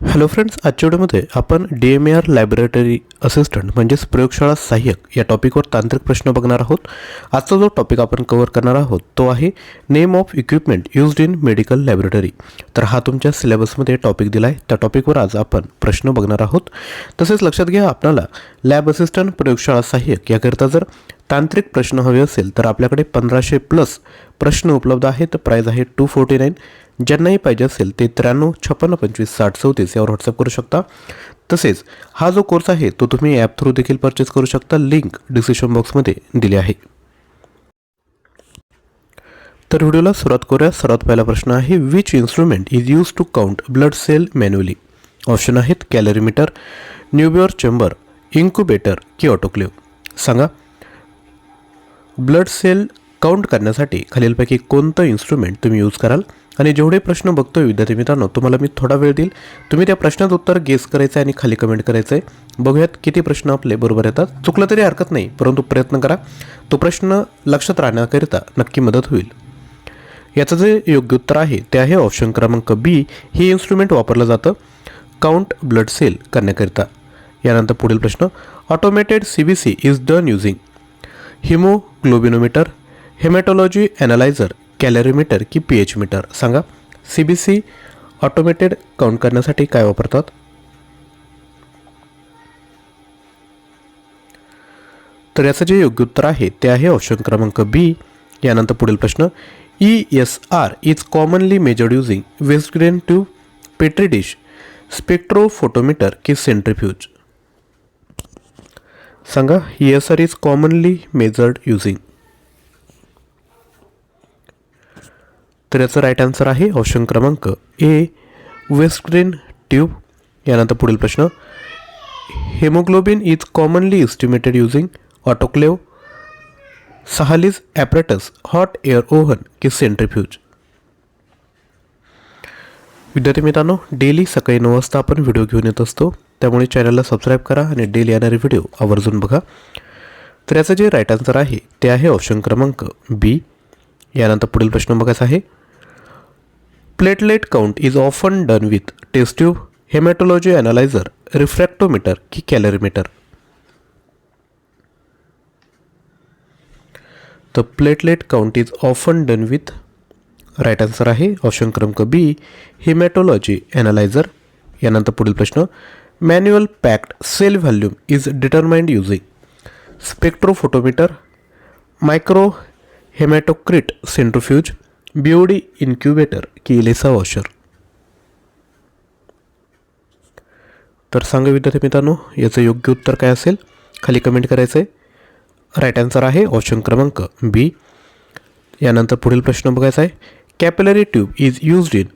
Hello friends आजच्या व्हिडिओमध्ये आपण D M A R laboratory assistant म्हणजेच प्रयोगशाळा सहाय्यक या टॉपिकवर तांत्रिक प्रश्न बघणार आहोत. आजचा जो टॉपिक आपण कव्हर करणार आहोत तो आहे name of equipment used in medical laboratory तर हा तुमच्या सिलेबसमध्ये टॉपिक दिला आहे त्या टॉपिकवर आज आपण प्रश्न बघणार आहोत. तसेच लक्षात घ्या आपल्याला लॅब असिस्टंट प्रयोगशाळा सहाय्यक याकरिता जर तांत्रिक प्रश्न हवे असेल तर आपल्याकडे पंधराशे प्लस प्रश्न उपलब्ध आहेत. प्राईज आहे टू फोर्टी नाईन ज्यांनाही पाहिजे असेल ते त्र्याण्णव छप्पन्न पंचवीस साठ चौतीस यावर व्हॉट्सअप करू शकता. तसेच हा जो कोर्स आहे तो तुम्ही ॲप थ्रू देखील परचेस करू शकता. लिंक डिस्क्रिप्शन बॉक्समध्ये दिली आहे. तर व्हिडिओला सुरुवात करूया. सर्वात पहिला प्रश्न आहे which instrument is use to count blood cell manually option आहेत कॅलरीमीटर न्यूबिअर चेंबर इन्क्युबेटर की ऑटोक्लेव सांगा. ब्लड सेल काउंट करण्यासाठी खालीलपैकी कोणतं इन्स्ट्रुमेंट तुम्ही यूज कराल? आणि जेवढे प्रश्न बघतोय विद्यार्थी मित्रांनो तुम्हाला मी थोडा वेळ देईल. तुम्ही त्या प्रश्नाचं उत्तर गेस करायचं आहे आणि खाली कमेंट करायचं आहे बघूयात किती प्रश्न आपले बरोबर येतात. चुकलं तरी हरकत नाही परंतु प्रयत्न करा. तो प्रश्न लक्षात राहण्याकरिता नक्की मदत होईल. याचं जे योग्य उत्तर आहे ते आहे ऑप्शन क्रमांक बी हे इन्स्ट्रुमेंट वापरलं जातं. काउंट ब्लड सेल करण्याकरिता. यानंतर पुढील प्रश्न. Automated C B C is done using haemoglobinometer haematology analyser colorimeter की पी एच मीटर. सांगा C B C automated count करण्यासाठी काय वापरतात? तर याचं जे योग्य उत्तर आहे ते आहे ऑप्शन क्रमांक बी यानंतर पुढील प्रश्न E S R is commonly measured using Westergren tube petri dish spectrophotometer की सेंट्रिफ्यूज सांगा E S R is commonly measured using तर याचं राईट आन्सर आहे ऑप्शन क्रमांक ए वेस्टग्रेन ट्यूब यानंतर पुढील प्रश्न. Haemoglobin is commonly estimated using autoclave Sahli's apparatus hot air oven की सेंट्रीफ्यूज विद्यार्थी मित्रांनो डेली सकाळी नऊ वाजता आपण व्हिडिओ घेऊन येत असतो. त्यामुळे चॅनलला सबस्क्राईब करा आणि डेली येणारे व्हिडिओ आवर्जून बघा. तर याचं जे राईट आन्सर आहे ते आहे ऑप्शन क्रमांक बी यानंतर पुढील प्रश्न बघायचा आहे. Platelet count is often done with test tube haematology analyser refractometer की कॅलरीमीटर तर platelet count is often done with right answer आहे ऑप्शन क्रमांक बी हिमॅटोलॉजी ॲनालायझर यानंतर पुढील प्रश्न manual packed cell volume is determined using spectrophotometer micro haematocrit centrifuge BOD incubator की ELISA washer तर सांगा विद्यार्थी मित्रांनो याचं योग्य उत्तर काय असेल? खाली कमेंट करायचं आहे राईट आन्सर आहे ऑप्शन क्रमांक बी यानंतर पुढील प्रश्न बघायचा आहे. Capillary tube is used in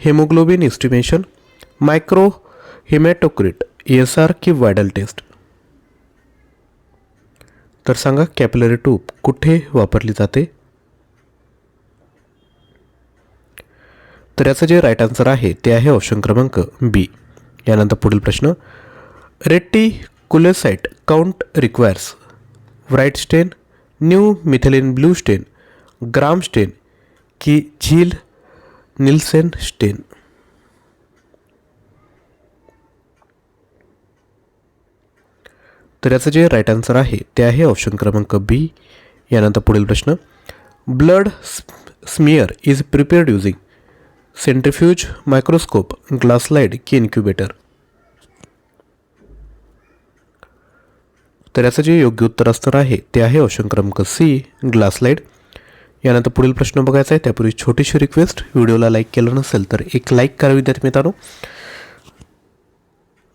haemoglobin estimation micro haematocrit S R की वायडल टेस्ट तर सांगा कॅपिलरी ट्यूब कुठे वापरली जाते? तर याचं जे राईट आन्सर आहे ते आहे ऑप्शन क्रमांक बी यानंतर पुढील प्रश्न. Reticulocyte count requires white stain new methylene blue stain Gram stain की झील निल्सेन स्टेन तर याचं जे राईट आन्सर आहे ते आहे ऑप्शन क्रमांक बी यानंतर पुढील प्रश्न. Blood smear is prepared using centrifuge microscope glass slide की इन्क्युबेटर तर याचं जे योग्य उत्तर असणार आहे ते आहे ऑप्शन क्रमांक सी ग्लासलाईड यानंतर पुढील प्रश्न बघायचा आहे त्यापूर्वी छोटीशी रिक्वेस्ट व्हिडिओला लाईक केलं नसेल तर एक लाईक करा विद्यार्थी मित्रांनो.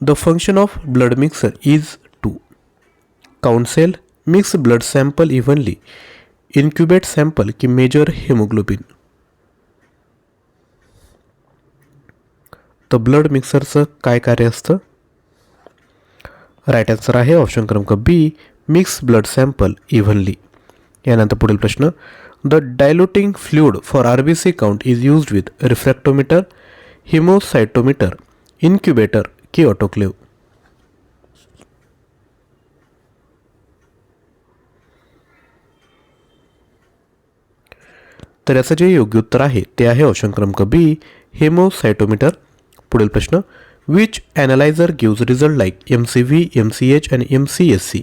The function of blood mixer is to counsel mix blood sample evenly incubate sample की मेजर हेमोग्लोबिन तर ब्लड मिक्सरचं काय कार्य असतं? राईट आन्सर आहे ऑप्शन क्रमांक B mix blood sample evenly यानंतर पुढील प्रश्न the diluting fluid for R B C count is used with refractometer haemocytometer incubator की ऑटोक्लेव तर याचं जे योग्य उत्तर आहे ते आहे ऑप्शन क्रमांक बी हेमोसायटोमीटर पुढील प्रश्न which analyser gives result like M C V M C H and M C S C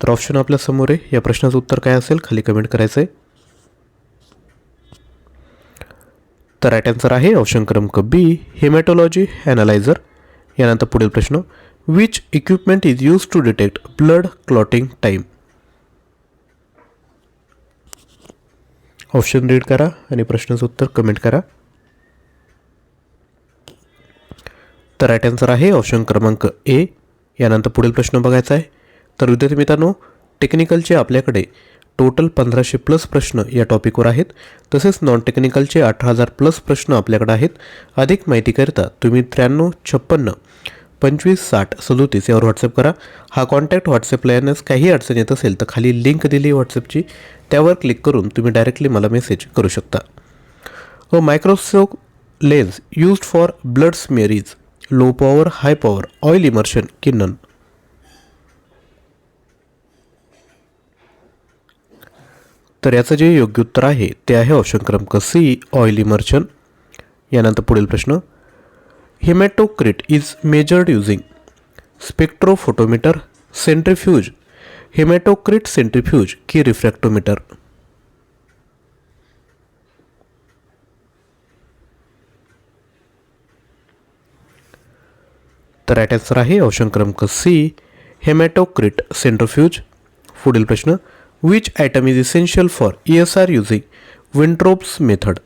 तर ऑप्शन आपल्यासमोर आहे. या प्रश्नाचं उत्तर काय असेल? खाली कमेंट करायचं आहे तर राईट आन्सर आहे ऑप्शन क्रमांक बी हेमॅटोलॉजी ॲनालायझर यानंतर पुढील प्रश्न which equipment is use to detect blood clotting time option read करा आणि प्रश्नाचं उत्तर कमेंट करा. तर राईट आन्सर आहे ऑप्शन क्रमांक ए. यानंतर पुढील प्रश्न बघायचा आहे. तर विद्यार्थी मित्रांनो टेक्निकलचे आपल्याकडे टोटल पंधराशे प्लस प्रश्न या टॉपिकवर आहेत. तसेच नॉन टेक्निकलचे अठरा हजार प्लस प्रश्न आपल्याकडे आहेत. अधिक माहितीकरिता तुम्ही त्र्याण्णव छप्पन्न पंचवीस साठ सदोतीस यावर व्हॉट्सअप करा. हा कॉन्टॅक्ट व्हॉट्सअपला येण्यास काही अडचण येत असेल तर खाली लिंक दिली व्हॉट्सअपची त्यावर क्लिक करून तुम्ही डायरेक्टली मला मेसेज करू शकता. व microscope lens used for blood smears low power high power oil immersion किन्नन तर याचं जे योग्य उत्तर आहे ते आहे ऑप्शन क्रमांक सी ऑइल इमर्शन यानंतर पुढील प्रश्न. Haematocrit is measured using spectrophotometer centrifuge haematocrit centrifuge की रिफ्रॅक्टोमीटर तर राईट आन्सर आहे ऑप्शन क्रमांक सी हेमॅटोक्रिट सेंट्रोफ्यूज पुढील प्रश्न which item is essential for E S R using Wintrobe's method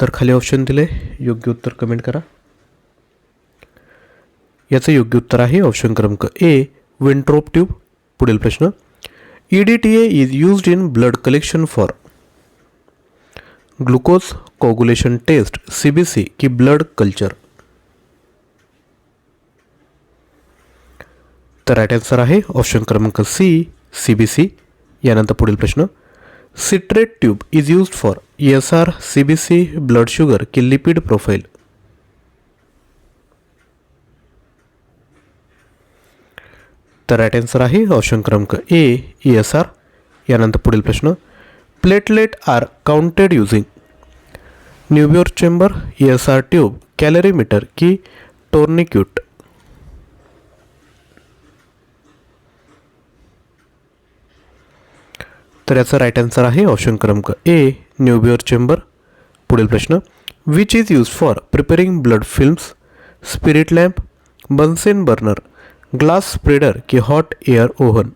तर खाली ऑप्शन दिले योग्य उत्तर कमेंट करा. याचं योग्य उत्तर आहे ऑप्शन क्रमांक ए विंट्रोप ट्यूब पुढील प्रश्न. E D T A is used in blood collection for glucose coagulation test C B C की ब्लड कल्चर तर राईट आन्सर आहे ऑप्शन क्रमांक सी सी बी सी यानंतर पुढील प्रश्न. Citrate tube is used for S R C B C blood sugar की lipid profile तर right answer आहे ऑप्शन क्रमांक ए ई एस आर यानंतर पुढील प्रश्न. Platelet are counted using न्यूबिओर chamber E S R tube colorimeter की tourniquet तर याचं राईट आन्सर आहे ऑप्शन क्रमांक ए न्यूबिओर चेंबर पुढील प्रश्न. Which is use for preparing blood films spirit lamp Bunsen burner glass spreader की हॉट एअर ओव्हन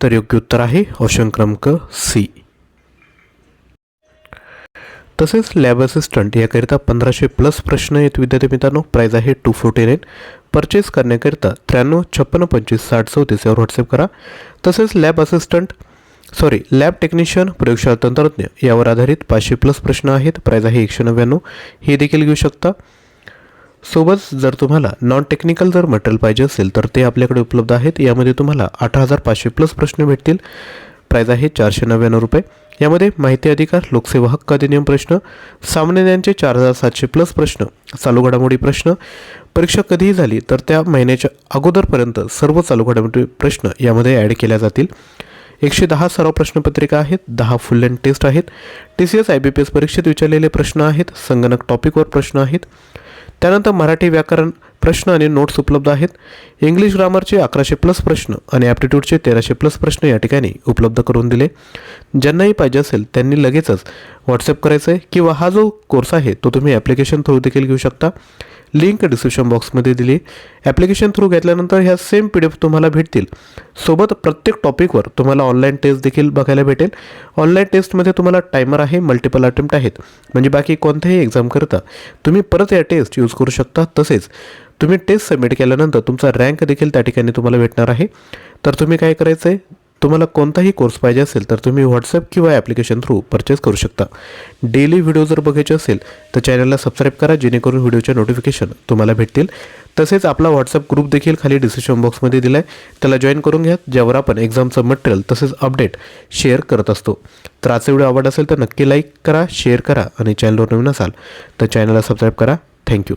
तर योग्य उत्तर आहे ऑप्शन क्रमांक सी तसेच लॅब असिस्टंट याकरिता पंधराशे प्लस प्रश्न आहेत विद्यार्थी मित्रांनो. प्राईज आहे टू फोर्टी नाईन परचेस करण्याकरिता त्र्याण्णव छप्पन्न पंचवीस साठ चौतीस यावर व्हॉट्सअप करा. तसेच lab assistant sorry lab technician प्रयोगशाळा तंत्रज्ञ यावर आधारित पाचशे प्लस प्रश्न आहेत. प्राईज आहे एकशे नव्याण्णव. हे देखील घेऊ शकता. सोबत जर तुम्हाला नॉन टेक्निकल जर मटेरियल पाहिजे असेल तर ते आपल्याकडे उपलब्ध आहेत. यामध्ये तुम्हाला अठरा हजार पाचशे प्लस प्रश्न भेटतील. प्राईज आहे चारशे नव्याण्णव रुपये. यामध्ये माहिती अधिकार लोकसेवा हक्क अधिनियम प्रश्न सामान्य ज्ञानचे चार हजार सातशे प्लस प्रश्न चालू घडामोडी प्रश्न परीक्षा कधीही झाली तर त्या महिन्याच्या अगोदरपर्यंत सर्व चालू घडामोडी प्रश्न यामध्ये ॲड केल्या जातील. एकशे दहा सराव प्रश्नपत्रिका आहेत दहा फुल लेंथ टेस्ट आहेत. T C S I B P S परीक्षेत विचारलेले प्रश्न आहेत संगणक टॉपिकवर प्रश्न आहेत. त्यानंतर मराठी व्याकरण प्रश्न आणि नोट्स उपलब्ध आहेत. इंग्लिश ग्रामरचे अकराशे प्लस प्रश्न आणि ॲप्टिट्यूडचे तेराशे प्लस प्रश्न या ठिकाणी उपलब्ध करून दिले. ज्यांनाही पाहिजे असेल त्यांनी लगेचच व्हॉट्सअप करायचं आहे किंवा हा जो कोर्स आहे तो तुम्ही ॲप्लिकेशन थ्रू देखील घेऊ शकता. लिंक डिस्क्रिप्शन बॉक्समध्ये दिली. ॲप्लिकेशन थ्रू घेतल्यानंतर ह्या सेम पी डी एफ तुम्हाला भेटतील. सोबत प्रत्येक टॉपिकवर तुम्हाला ऑनलाईन टेस्ट देखील बघायला भेटेल. ऑनलाईन टेस्टमध्ये तुम्हाला टायमर आहे मल्टिपल अटेम्प्ट आहेत. म्हणजे बाकी कोणत्याही एक्झाम करता तुम्ही परत या टेस्ट यूज करू शकता तसेच. तुम्ही टेस्ट सबमिट केल्यानंतर तुमचा रँक देखील त्या ठिकाणी तुम्हाला भेटणार आहे. तर तुम्ही काय करायचं आहे तुम्हाला कोणताही कोर्स पाहिजे असेल तर तुम्ही व्हॉट्सअप किंवा ॲप्लिकेशन थ्रू परचेस करू शकता. डेली व्हिडिओ जर बघायचे असेल तर चॅनलला सबस्क्राईब करा जेणेकरून व्हिडिओचे नोटिफिकेशन तुम्हाला भेटतील. तसेच आपला व्हॉट्सअप ग्रुप देखील खाली डिस्क्रिप्शन बॉक्समध्ये दिला आहे त्याला जॉईन करून घ्या. ज्यावर आपण एक्झामचं मटेरियल तसेच अपडेट शेअर करत असतो. तर आजचा व्हिडिओ आवड असेल तर नक्की लाईक करा शेअर करा आणि चॅनलवर नवीन असाल तर चॅनलला सबस्क्राईब करा. थँक्यू